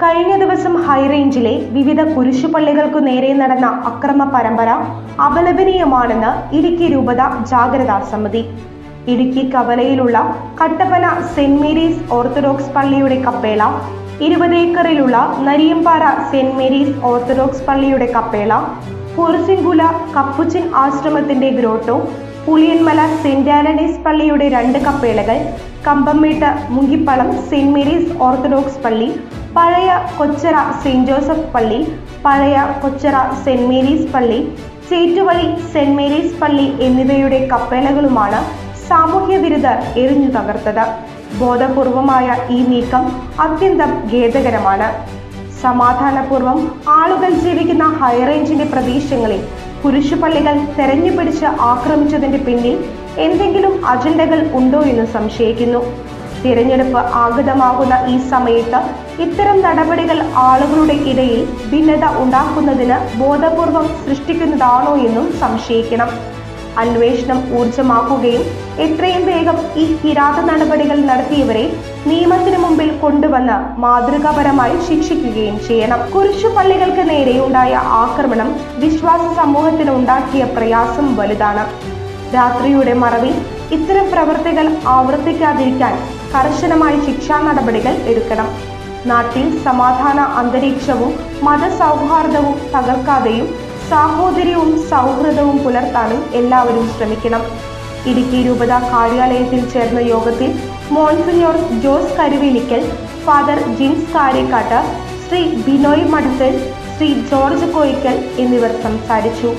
കഴിഞ്ഞ ദിവസം ഹൈറേഞ്ചിലെ വിവിധ കുരിശുപള്ളികൾക്കു നേരെ നടന്ന അക്രമ പരമ്പര അപലപനീയമാണെന്ന് ഇടുക്കി രൂപത ജാഗ്രതാ സമിതി. ഇടുക്കി കവലയിലുള്ള കട്ടപ്പന സെന്റ് മേരീസ് ഓർത്തഡോക്സ് പള്ളിയുടെ കപ്പേള ഇരുപത് ഏക്കറിലുള്ള നരിയമ്പാറ സെന്റ് മേരീസ് ഓർത്തഡോക്സ് പള്ളിയുടെ കപ്പേള പോർസിംഗുല കപ്പുച്ചിൻ ആശ്രമത്തിന്റെ ഗ്രോട്ടോ പുളിയന്മല സെന്റ് ആലഡീസ് പള്ളിയുടെ രണ്ട് കപ്പേളകൾ Kambammettu Munkippallam Saint Mary's Orthodox പള്ളി പഴയ കൊച്ചറ സെന്റ് ജോസഫ് പള്ളി പഴയ കൊച്ചറ സെന്റ് മേരീസ് പള്ളി ചേറ്റുവഴി സെന്റ് മേരീസ് പള്ളി എന്നിവയുടെ കപ്പേളകളുമാണ് സാമൂഹ്യ വിരുദ്ധർ എറിഞ്ഞു തകർത്തത്. ബോധപൂർവമായ ഈ നീക്കം അത്യന്തം ഖേദകരമാണ്. സമാധാനപൂർവം ആളുകൾ ജീവിക്കുന്ന ഹൈറേഞ്ചിന്റെ പ്രദേശങ്ങളിൽ കുരിശുപള്ളികൾ തെരഞ്ഞുപിടിച്ച് ആക്രമിച്ചതിന്റെ പിന്നിൽ എന്തെങ്കിലും അജണ്ടകൾ ഉണ്ടോ എന്ന് സംശയിക്കുന്നു. തിരഞ്ഞെടുപ്പ് ആഗതമാകുന്ന ഈ സമയത്ത് ഇത്തരം നടപടികൾ ആളുകളുടെ ഇടയിൽ ഭിന്നത ഉണ്ടാക്കുന്നതിന് ബോധപൂർവം സൃഷ്ടിക്കുന്നതാണോ എന്നും സംശയിക്കണം. അന്വേഷണം ഊർജമാക്കുകയും എത്രയും വേഗം ഈ കിരാത നടപടികൾ നടത്തിയവരെ നിയമത്തിന് മുമ്പിൽ കൊണ്ടുവന്ന് മാതൃകാപരമായി ശിക്ഷിക്കുകയും ചെയ്യണം. കുരിശു പള്ളികൾക്ക് നേരെയുണ്ടായ ആക്രമണം വിശ്വാസ സമൂഹത്തിന് ഉണ്ടാക്കിയ പ്രയാസം വലുതാണ്. രാത്രിയുടെ മറവിൽ ഇത്തരം പ്രവർത്തികൾ ആവർത്തിക്കാതിരിക്കാൻ കർശനമായ ശിക്ഷാ നടപടികൾ എടുക്കണം. നാട്ടിൽ സമാധാന അന്തരീക്ഷവും മതസൗഹാർദ്ദവും തകർക്കാതെയും സാഹോദര്യവും സൗഹൃദവും പുലർത്താനും എല്ലാവരും ശ്രമിക്കണം. ഇടുക്കി രൂപത കാര്യാലയത്തിൽ ചേർന്ന യോഗത്തിൽ monsignor Jose Karuvilikkal father Jins Karekkattu Shri Binoy Madathil Shri George Koyikkal എന്നിവർ സംസാരിച്ചു.